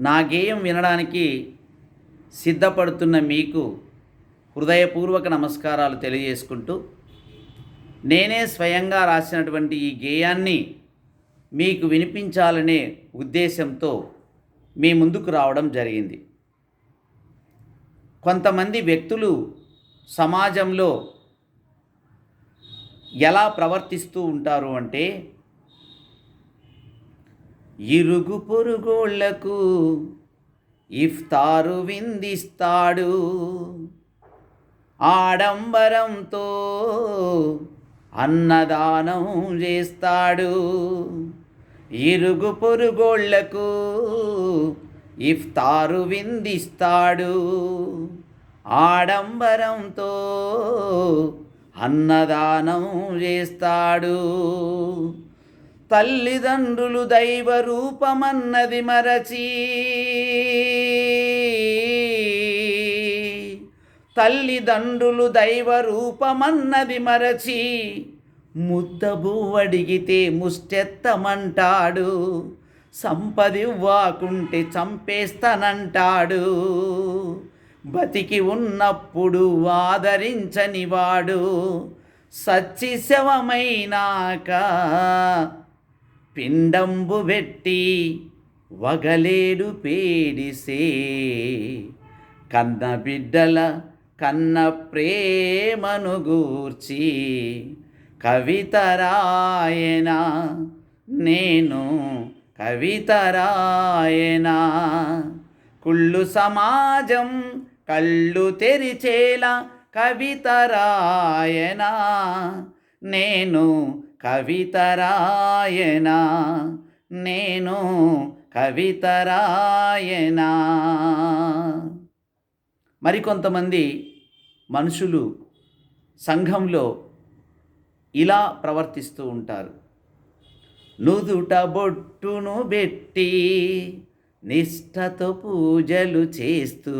నా గేయం వినడానికి సిద్ధపడుతున్న మీకు హృదయపూర్వక నమస్కారాలు తెలియజేసుకుంటూ నేనే స్వయంగా రాసినటువంటి ఈ గేయాన్ని మీకు వినిపించాలనే ఉద్దేశంతో మీ ముందుకు రావడం జరిగింది. కొంతమంది వ్యక్తులు సమాజంలో ఎలా ప్రవర్తిస్తూ ఉంటారు అంటే ఇరుగు పొరుగోళ్ళకు ఇఫ్తారు విందిస్తాడు. ఆడంబరంతో అన్నదానం చేస్తాడు. ఇరుగు పొరుగోళ్ళకు ఇఫ్తారు విందిస్తాడు. ఆడంబరంతో అన్నదానం చేస్తాడు. తల్లిదండ్రులు దైవ రూపమన్నది మరచి. తల్లిదండ్రులు దైవ రూపమన్నది మరచి. ముద్దబు అడిగితే ముష్టెత్తమంటాడు. సంపదివ్వాకుంటే చంపేస్తానంటాడు. బతికి ఉన్నప్పుడు ఆదరించనివాడు. సచ్చి శవమైనాక పిండంబు వెట్టి వగలేడు పేడిసే. కన్న బిడ్డల కన్న ప్రేమను గూర్చి కవితరాయన నేను కవితరాయన. కుళ్ళు సమాజం కళ్ళు తెరిచేలా కవితరాయన నేను కవితరాయనా నేను కవితరాయనా. మరికొంతమంది మనుషులు సంఘంలో ఇలా ప్రవర్తిస్తూ ఉంటారు. నుదుట బొట్టును పెట్టి నిష్ఠతో పూజలు చేస్తూ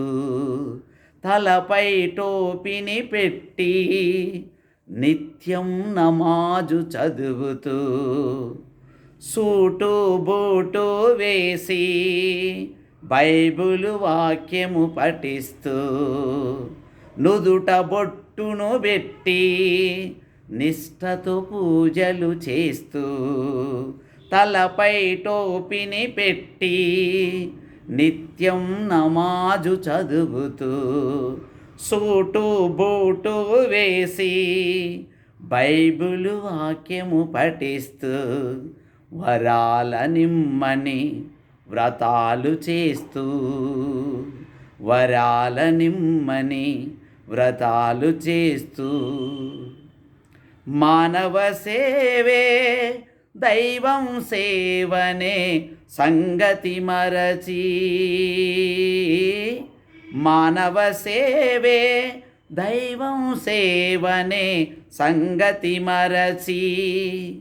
తలపై టోపిని పెట్టి నిత్యం నమాజు చదువుతూ సూటు బూటు వేసి బైబులు వాక్యము పఠిస్తూ నుదుట బొట్టును పెట్టి నిష్ఠతో పూజలు చేస్తూ తలపై టోపిని పెట్టి నిత్యం నమాజు చదువుతూ సూటు బూటు వేసి బైబిలు వాక్యము పఠిస్తూ వరాల నిమ్మని వ్రతాలు చేస్తూ వరాల నిమ్మని వ్రతాలు చేస్తూ మానవ సేవే దైవం సేవనే సంగతి మరచి మానవ సేవే దైవం సేవనే సంగతి మరచి.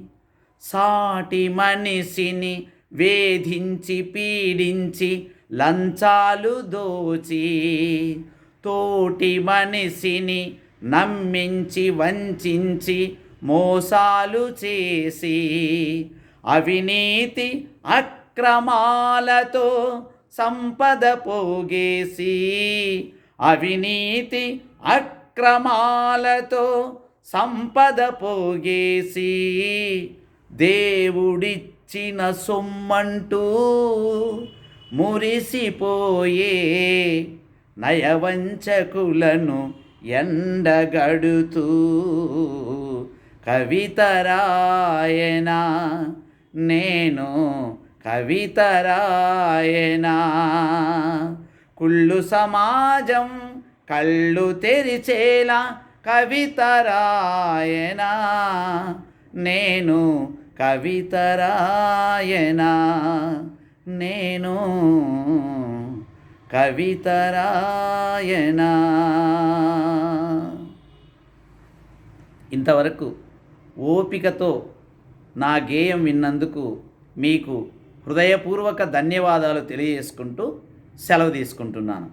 సాటి మనిషిని వేధించి పీడించి లంచాలు దోచి. తోటి మనిషిని నమ్మించి వంచించి మోసాలు చేసి. అవినీతి అక్రమాలతో సంపద పోగేసి అవినీతి అక్రమాలతో సంపద పోగేసి దేవుడిచ్చిన సొమ్మంటూ మురిసిపోయే నయవంచకులను ఎండగడుతూ కవితరాయన నేను కవితరాయన. కుళ్ళు సమాజం కళ్ళు తెరిచేలా కవితరాయన. నేను కవితరాయన. నేను కవితరాయన. ఇంతవరకు ఓపికతో నా గేయం విన్నందుకు మీకు హృదయపూర్వక ధన్యవాదాలు తెలియజేసుకుంటూ సెలవు తీసుకుంటున్నాను.